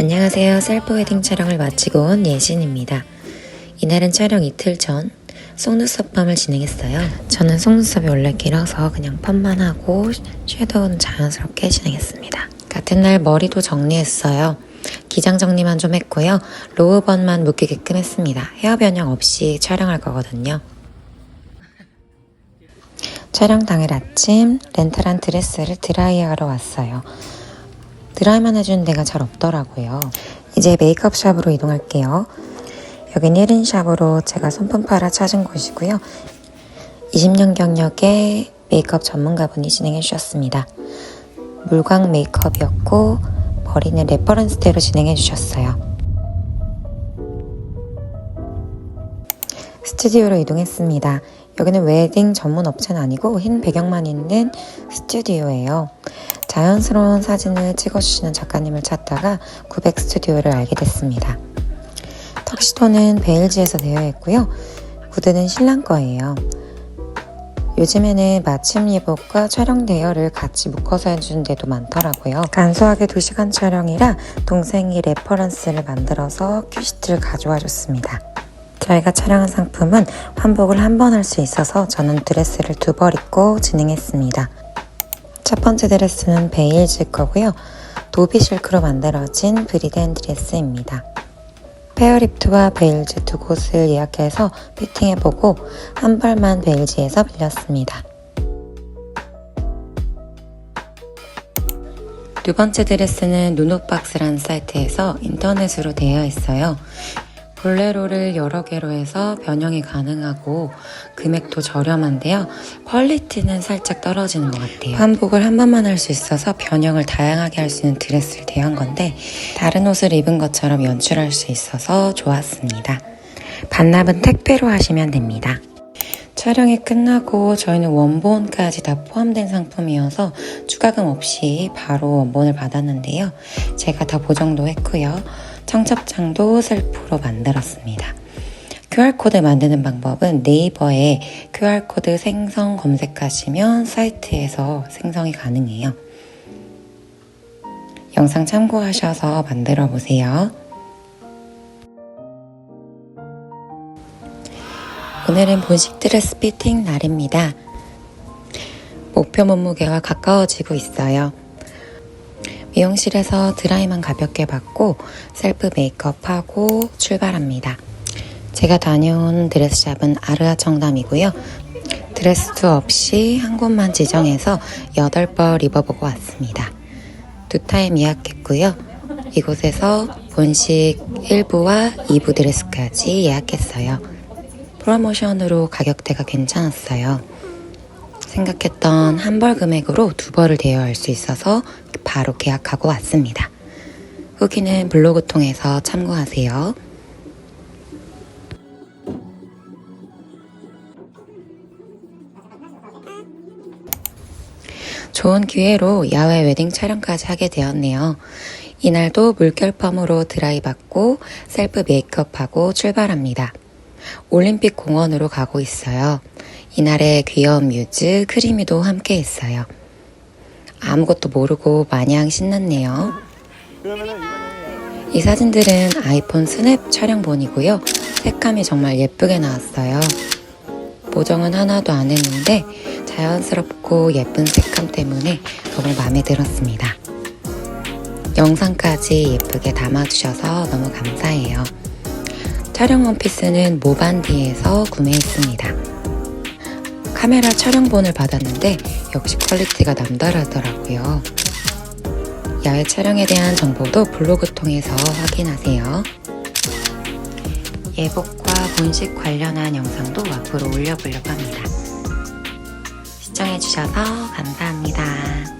안녕하세요. 셀프 웨딩 촬영을 마치고 온 예신입니다. 이날은 촬영 이틀 전 속눈썹 펌을 진행했어요. 저는 속눈썹이 원래 길어서 그냥 펌만 하고 섀도우는 자연스럽게 진행했습니다. 같은 날 머리도 정리했어요. 기장 정리만 좀 했고요. 로우번만 묶이게끔 했습니다. 헤어 변형 없이 촬영할 거거든요. 촬영 당일 아침 렌탈한 드레스를 드라이하러 왔어요. 드라이만 해주는 데가 잘 없더라고요. 이제 메이크업 샵으로 이동할게요. 여긴 1인 샵으로 제가 손품 팔아 찾은 곳이고요. 20년 경력의 메이크업 전문가분이 진행해 주셨습니다. 물광 메이크업이었고 머리는 레퍼런스대로 진행해 주셨어요. 스튜디오로 이동했습니다. 여기는 웨딩 전문 업체는 아니고 흰 배경만 있는 스튜디오예요. 자연스러운 사진을 찍어주시는 작가님을 찾다가 900 스튜디오를 알게 됐습니다. 턱시도는 베일즈에서 되어 있고요. 구두는 신랑 거예요. 요즘에는 마침 예복과 촬영 대여를 같이 묶어서 해주는 데도 많더라고요. 간소하게 2시간 촬영이라 동생이 레퍼런스를 만들어서 큐시트를 가져와 줬습니다. 저희가 촬영한 상품은 환복을 한 번 할 수 있어서 저는 드레스를 두 벌 입고 진행했습니다. 첫 번째 드레스는 베일즈 거고요. 도비 실크로 만들어진 브리덴 드레스입니다. 페어리프트와 베일즈 두 곳을 예약해서 피팅해보고 한 벌만 베일즈에서 빌렸습니다. 두 번째 드레스는 누노박스라는 사이트에서 인터넷으로 되어 있어요. 볼레로를 여러 개로 해서 변형이 가능하고 금액도 저렴한데요. 퀄리티는 살짝 떨어지는 것 같아요. 환복을 한 번만 할 수 있어서 변형을 다양하게 할 수 있는 드레스를 대여한 건데 다른 옷을 입은 것처럼 연출할 수 있어서 좋았습니다. 반납은 택배로 하시면 됩니다. 촬영이 끝나고 저희는 원본까지 다 포함된 상품이어서 추가금 없이 바로 원본을 받았는데요. 제가 다 보정도 했고요. 청첩장도 셀프로 만들었습니다. QR코드 만드는 방법은 네이버에 QR코드 생성 검색하시면 사이트에서 생성이 가능해요. 영상 참고하셔서 만들어 보세요. 오늘은 본식 드레스 피팅 날입니다. 목표 몸무게와 가까워지고 있어요. 미용실에서 드라이만 가볍게 받고 셀프 메이크업하고 출발합니다. 제가 다녀온 드레스샵은 아르아 청담이고요. 드레스도 없이 한 곳만 지정해서 8벌 입어보고 왔습니다. 두 타임 예약했고요. 이곳에서 본식 1부와 2부 드레스까지 예약했어요. 프로모션으로 가격대가 괜찮았어요. 생각했던 한 벌 금액으로 두 벌을 대여할 수 있어서 바로 계약하고 왔습니다. 후기는 블로그 통해서 참고하세요. 좋은 기회로 야외 웨딩 촬영까지 하게 되었네요. 이날도 물결 펌으로 드라이 받고 셀프 메이크업하고 출발합니다. 올림픽 공원으로 가고 있어요. 이날의 귀여운 뮤즈 크리미도 함께 했어요. 아무것도 모르고 마냥 신났네요. 이 사진들은 아이폰 스냅 촬영본이고요. 색감이 정말 예쁘게 나왔어요. 보정은 하나도 안 했는데 자연스럽고 예쁜 색감 때문에 너무 마음에 들었습니다. 영상까지 예쁘게 담아주셔서 너무 감사해요. 촬영 원피스는 모반디에서 구매했습니다. 카메라 촬영본을 받았는데 역시 퀄리티가 남다르더라고요. 야외 촬영에 대한 정보도 블로그 통해서 확인하세요. 예복과 본식 관련한 영상도 앞으로 올려보려고 합니다. 시청해주셔서 감사합니다.